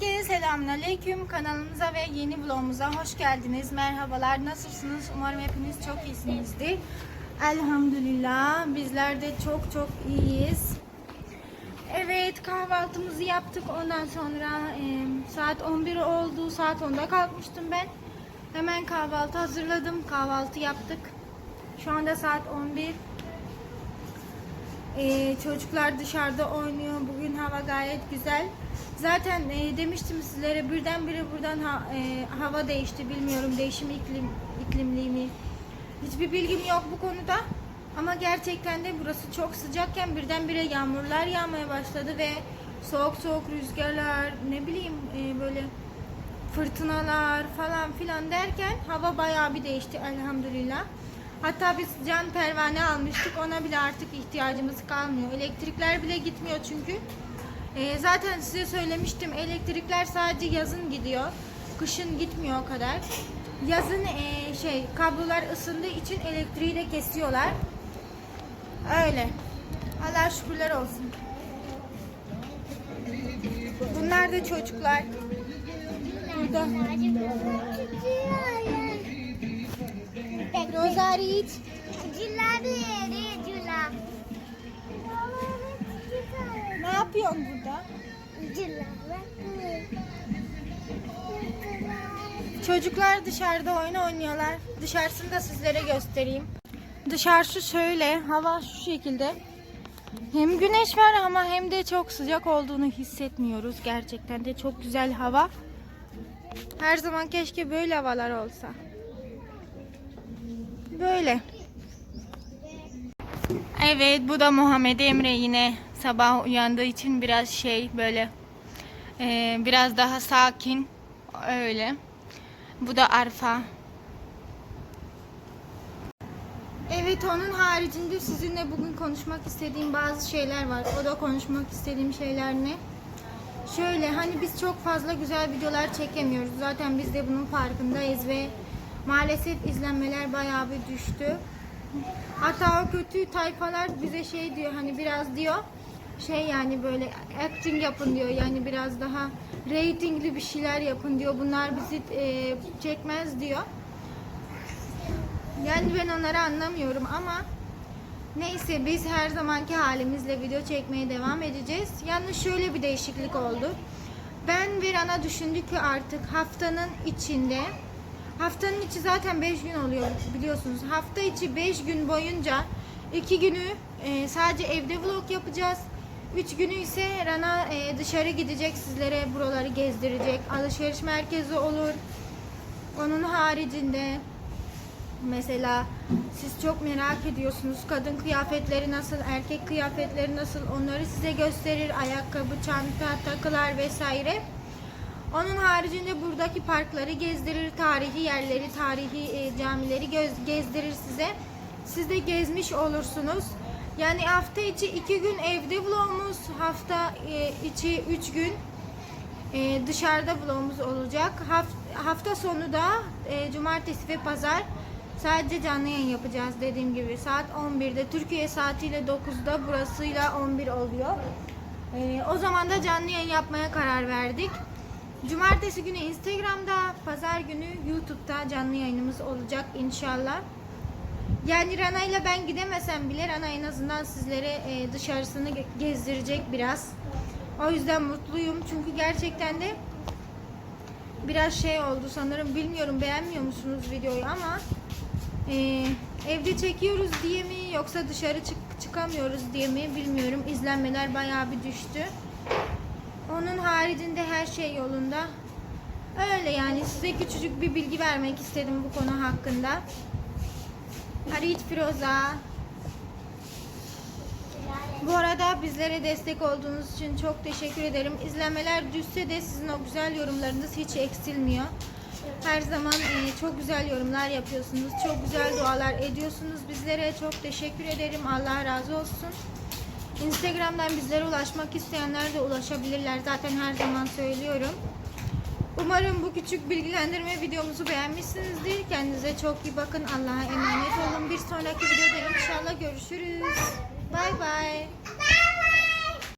Herkese selamünaleyküm. Kanalımıza ve yeni vlogumuza hoş geldiniz. Merhabalar. Nasılsınız? Umarım hepiniz çok iyisinizdir. Elhamdülillah. Bizler de çok çok iyiyiz. Evet kahvaltımızı yaptık. Ondan sonra e, saat 11 oldu. Saat 10'da kalkmıştım ben. Hemen kahvaltı hazırladım. Kahvaltı yaptık. Şu anda saat 11. Ee, çocuklar dışarıda oynuyor. Bugün hava gayet güzel. Zaten e, demiştim sizlere birdenbire buradan ha- e, hava değişti. Bilmiyorum değişim iklim iklimliği? Hiçbir bilgim yok bu konuda. Ama gerçekten de burası çok sıcakken birdenbire yağmurlar yağmaya başladı ve soğuk soğuk rüzgarlar ne bileyim e, böyle fırtınalar falan filan derken hava bayağı bir değişti elhamdülillah. Hatta biz can pervane almıştık. Ona bile artık ihtiyacımız kalmıyor. Elektrikler bile gitmiyor çünkü. Ee, zaten size söylemiştim. Elektrikler sadece yazın gidiyor. Kışın gitmiyor o kadar. Yazın ee, şey kablolar ısındığı için elektriği de kesiyorlar. Öyle. Allah şükürler olsun. Bunlar da çocuklar. Burada. Rosarit. Ne yapıyorsun burada? Çocuklar dışarıda oyun oynuyorlar. Dışarısını da sizlere göstereyim. Dışarısı şöyle, hava şu şekilde. Hem güneş var ama hem de çok sıcak olduğunu hissetmiyoruz. Gerçekten de çok güzel hava. Her zaman keşke böyle havalar olsa. Böyle. Evet bu da Muhammed Emre yine sabah uyandığı için biraz şey böyle e, biraz daha sakin öyle. Bu da Arfa. Evet onun haricinde sizinle bugün konuşmak istediğim bazı şeyler var. O da konuşmak istediğim şeyler ne? Şöyle hani biz çok fazla güzel videolar çekemiyoruz. Zaten biz de bunun farkındayız ve maalesef izlenmeler bayağı bir düştü. Hatta o kötü tayfalar bize şey diyor hani biraz diyor şey yani böyle acting yapın diyor yani biraz daha ratingli bir şeyler yapın diyor. Bunlar bizi e, çekmez diyor. Yani ben onları anlamıyorum ama neyse biz her zamanki halimizle video çekmeye devam edeceğiz. Yalnız şöyle bir değişiklik oldu. Ben ve Rana ki artık haftanın içinde haftanın içi zaten 5 gün oluyor biliyorsunuz. Hafta içi 5 gün boyunca 2 günü e, sadece evde vlog yapacağız. 3 günü ise Rana e, dışarı gidecek sizlere buraları gezdirecek. Alışveriş merkezi olur. Onun haricinde Mesela siz çok merak ediyorsunuz kadın kıyafetleri nasıl, erkek kıyafetleri nasıl onları size gösterir. Ayakkabı, çanta, takılar vesaire. Onun haricinde buradaki parkları gezdirir, tarihi yerleri, tarihi e, camileri göz, gezdirir size. Siz de gezmiş olursunuz. Yani hafta içi iki gün evde vlogumuz, hafta e, içi üç gün e, dışarıda vlogumuz olacak. Haft- hafta sonu da cumartesi ve pazar sadece canlı yayın yapacağız dediğim gibi. Saat 11'de Türkiye saatiyle 9'da burasıyla 11 oluyor. O zaman da canlı yayın yapmaya karar verdik. Cumartesi günü Instagram'da, pazar günü YouTube'da canlı yayınımız olacak inşallah. Yani Rana ile ben gidemesem bile Rana en azından sizlere e, dışarısını ge- gezdirecek biraz. O yüzden mutluyum çünkü gerçekten de biraz şey oldu sanırım bilmiyorum beğenmiyor musunuz videoyu ama e, evde çekiyoruz diye mi yoksa dışarı çık- çıkamıyoruz diye mi bilmiyorum izlenmeler bayağı bir düştü. Onun haricinde her şey yolunda. Öyle yani size küçücük bir bilgi vermek istedim bu konu hakkında. Harit Firoza. Bu arada bizlere destek olduğunuz için çok teşekkür ederim. İzlenmeler düşse de sizin o güzel yorumlarınız hiç eksilmiyor. Her zaman e, çok güzel yorumlar yapıyorsunuz. Çok güzel dualar ediyorsunuz bizlere. Çok teşekkür ederim. Allah razı olsun. Instagram'dan bizlere ulaşmak isteyenler de ulaşabilirler. Zaten her zaman söylüyorum. Umarım bu küçük bilgilendirme videomuzu beğenmişsinizdir. Kendinize çok iyi bakın. Allah'a emanet olun. Bir sonraki videoda inşallah görüşürüz. Bay bay.